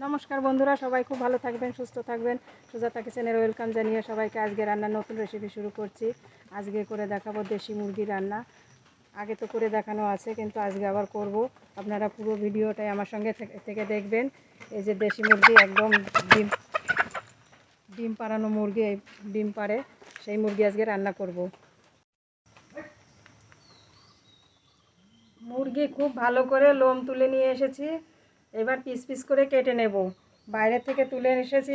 নমস্কার বন্ধুরা, সবাই খুব ভালো থাকবেন, সুস্থ থাকবেন। সুজাতা কিচেনের ওয়েলকাম জানিয়ে সবাইকে আজকে রান্নার নতুন রেসিপি শুরু করছি। আজকে করে দেখাবো দেশি মুরগি রান্না। আগে তো করে দেখানো আছে, কিন্তু আজকে আবার করব। আপনারা পুরো ভিডিওটাই আমার সঙ্গে থেকে- দেখবেন। এই যে দেশি মুরগি, একদম ডিম ডিম পাড়ানো মুরগি ডিম পাড়ে, সেই মুরগি আজকে রান্না করব। মুরগি খুব ভালো করে লোম তুলে নিয়ে এসেছি। এবার পিস পিস করে কেটে নেব। বাইরে থেকে তুলে এসেছি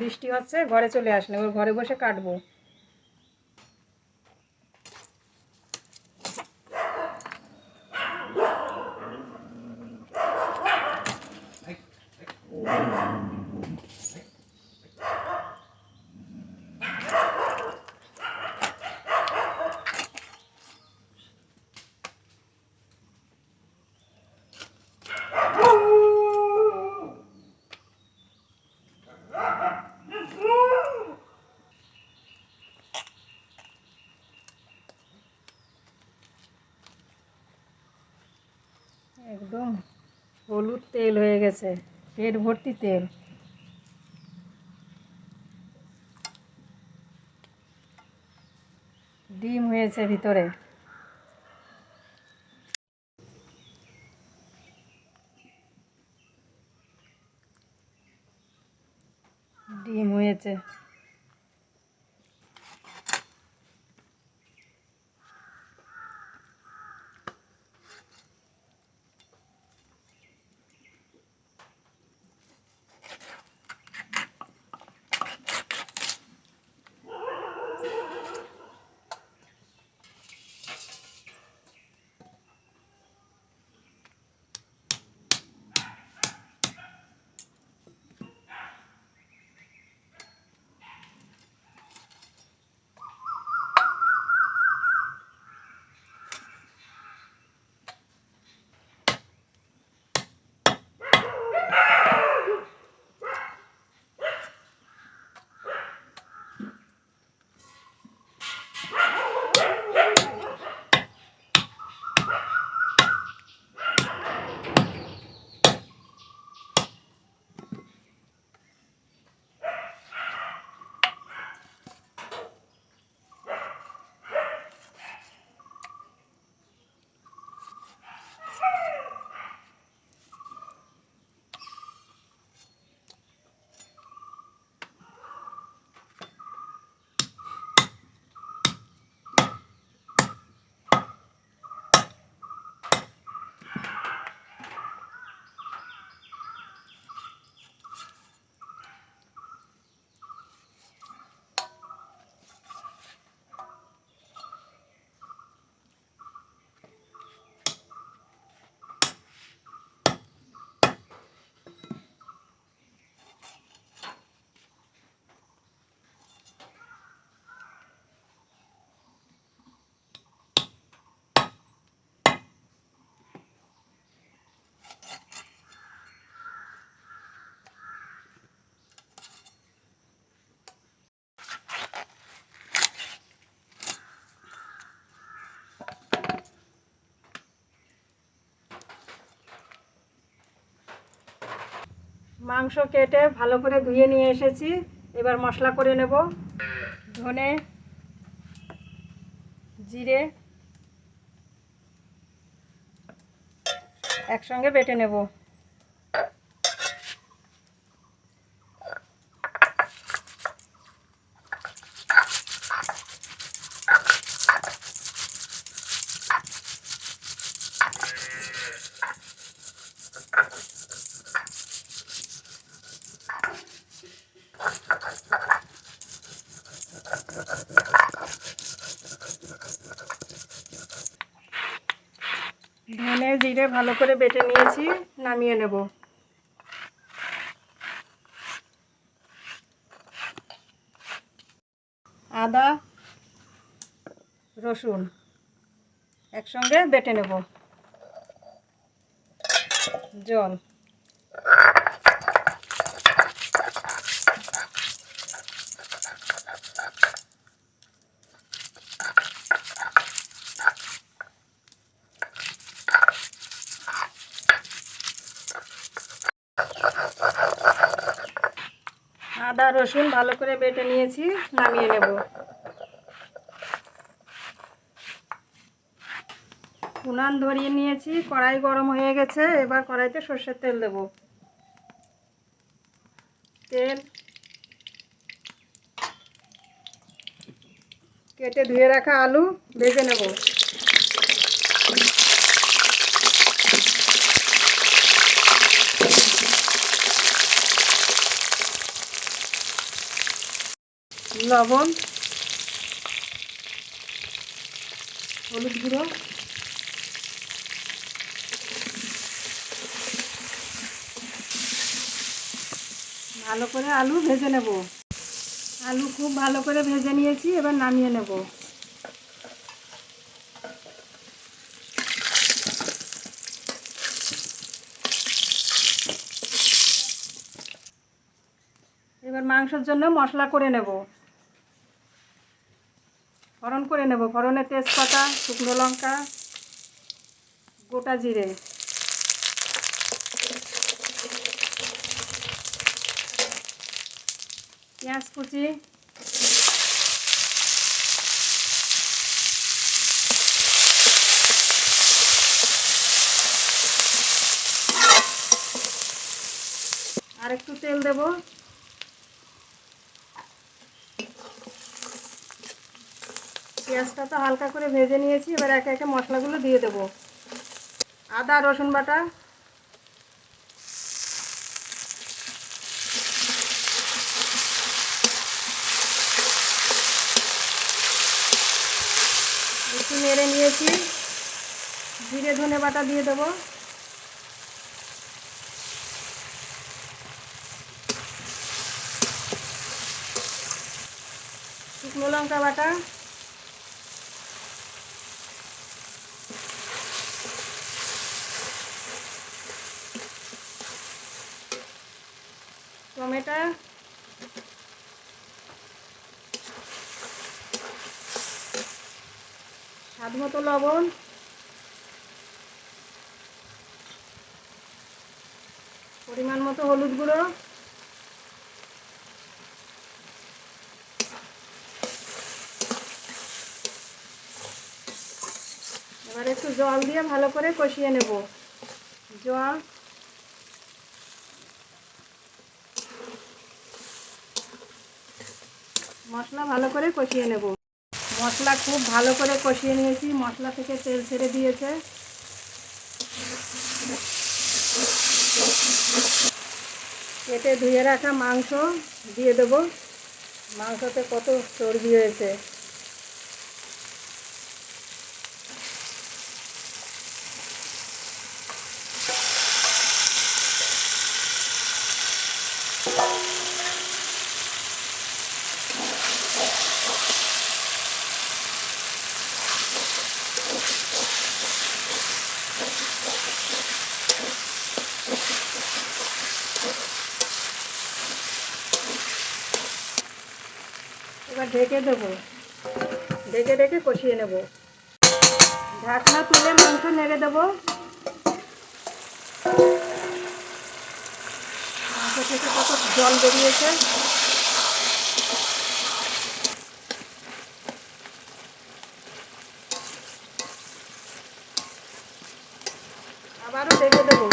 বৃষ্টি হচ্ছে, ঘরে চলে আসলে ঘরে বসে কাটবো। একদম হলুদ তেল হয়ে গেছে পেট ভর্তি তেল। ডিম হয়েছে ভিতরে। ডিম হয়েছে। মাংস কেটে ভালো করে ধুয়ে নিয়ে এসেছি। এবার মশলা করে নেব। ধনে, জিরে একসঙ্গে বেটে নেব। জিরে ভালো করে বেটে নিয়েছি নামিয়ে নেব। আদা রসুন একসঙ্গে বেটে নেব। জল। আদা, রসুন ভালো করে বেটে নিয়েছি, নামিয়ে নেব। উনান ধরিয়ে নিয়েছি, কড়াই গরম হয়ে গেছে, এবার কড়াইতে সর্ষের তেল দেব। তেল কেটে ধুয়ে রাখা আলু, ভেজে নেব। লবণ, হলুদ গুঁড়ো, ভালো করে আলু ভেজে নেব। আলু খুব ভালো করে ভেজে নিয়েছি, এবার নামিয়ে নেব। এবার মাংসের জন্য মশলা করে নেব। ফোড়ন করে নেব। ফোড়নে তেজপাতা, শুকনো লঙ্কা, গোটা জিরে। পেঁয়াজ কুচি। আর একটু তেল দেব। পেঁয়াজটা তো হালকা করে ভেজে নিয়েছি, এবার একে একে মশলাগুলো দিয়ে দেব। আদা, রসুন বাটা। একটু নেড়ে নিয়েছি। জিরে, ধনে বাটা দিয়ে দেবো। শুকনো লঙ্কা বাটা। টমেটো। স্বাদ মতো লবণ। পরিমাণ মতো হলুদ গুঁড়ো। এবার একটু জল দিয়ে ভালো করে কষিয়ে নেব। জল। মশলা ভালো করে কষিয়ে নেব। মশলা খুব ভালো করে কষিয়ে নিয়েছি। মশলা থেকে তেল ছেড়ে দিয়েছে। কেটে ধুয়ে রাখা মাংস দিয়ে দেবো। মাংসতে কত চর্বি হয়েছে। এবার ঢেকে দেবো। ঢেকে ঢেকে কষিয়ে নেব। ঢাকনা তুলে মাংস নেড়ে দেবো। মাংস থেকে কত জল বেরিয়েছে আবারও ঢেকে দেবো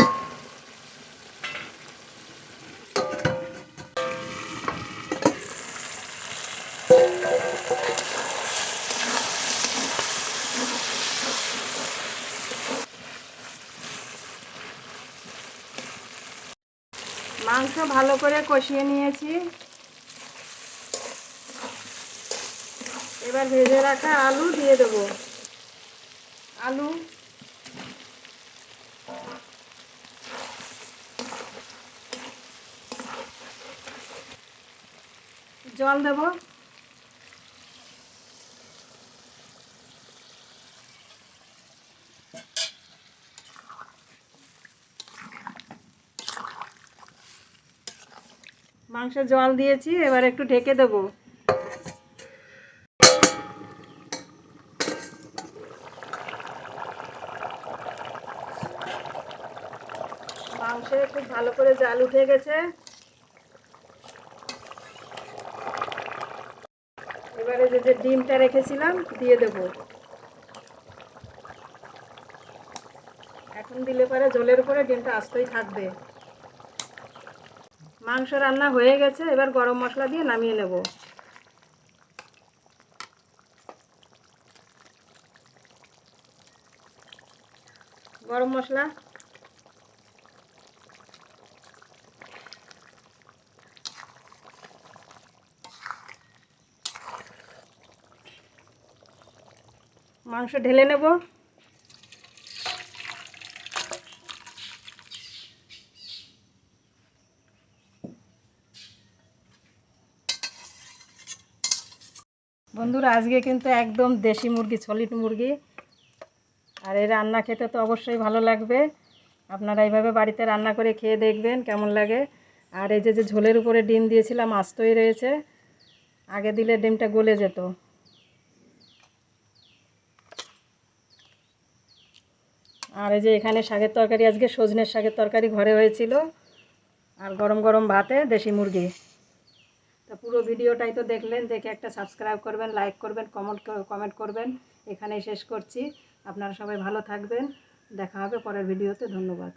মাংস ভালো করে কষিয়ে নিয়েছি। এবার ভেজে রাখা আলু দিয়ে দেব। আলু। জল দেবো। মাংসে জল দিয়েছি, এবার একটু ঢেকে দেবো। মাংসে খুব ভালো করে জাল উঠে গেছে। এবারে যে যে ডিমটা রেখেছিলাম, দিয়ে দেব। এখন দিলে পরে জলের উপরে ডিমটা আস্তই থাকবে। মাংস রান্না হয়ে গেছে, এবার গরম মশলা দিয়ে নামিয়ে নেব। গরম মশলা। মাংস ঢেলে নেব। বন্ধুরা, আজকে কিন্তু একদম দেশি মুরগি সলিড মুরগি। আর এই রান্না খেতে তো অবশ্যই ভালো লাগবে। আপনারা এইভাবে বাড়িতে রান্না করে খেয়ে দেখবেন কেমন লাগে। আর এই যে যে ঝোলের উপরে ডিম দিয়েছিলাম, আস্তই রয়েছে। আগে দিলে ডিমটা গলে যেত। আর এই যে, এখানে শাকের তরকারি, আজকে সজনের শাকের তরকারি ঘরে হয়েছিল। আর গরম গরম ভাতে দেশি মুরগি। তো পুরো ভিডিওটাই তো দেখলেন, দেখে একটা সাবস্ক্রাইব করবেন লাইক করবেন কমেন্ট কমেন্ট করবেন। এখানেই শেষ করছি। আপনারা সবাই ভালো থাকবেন। দেখা হবে পরের ভিডিওতে। ধন্যবাদ।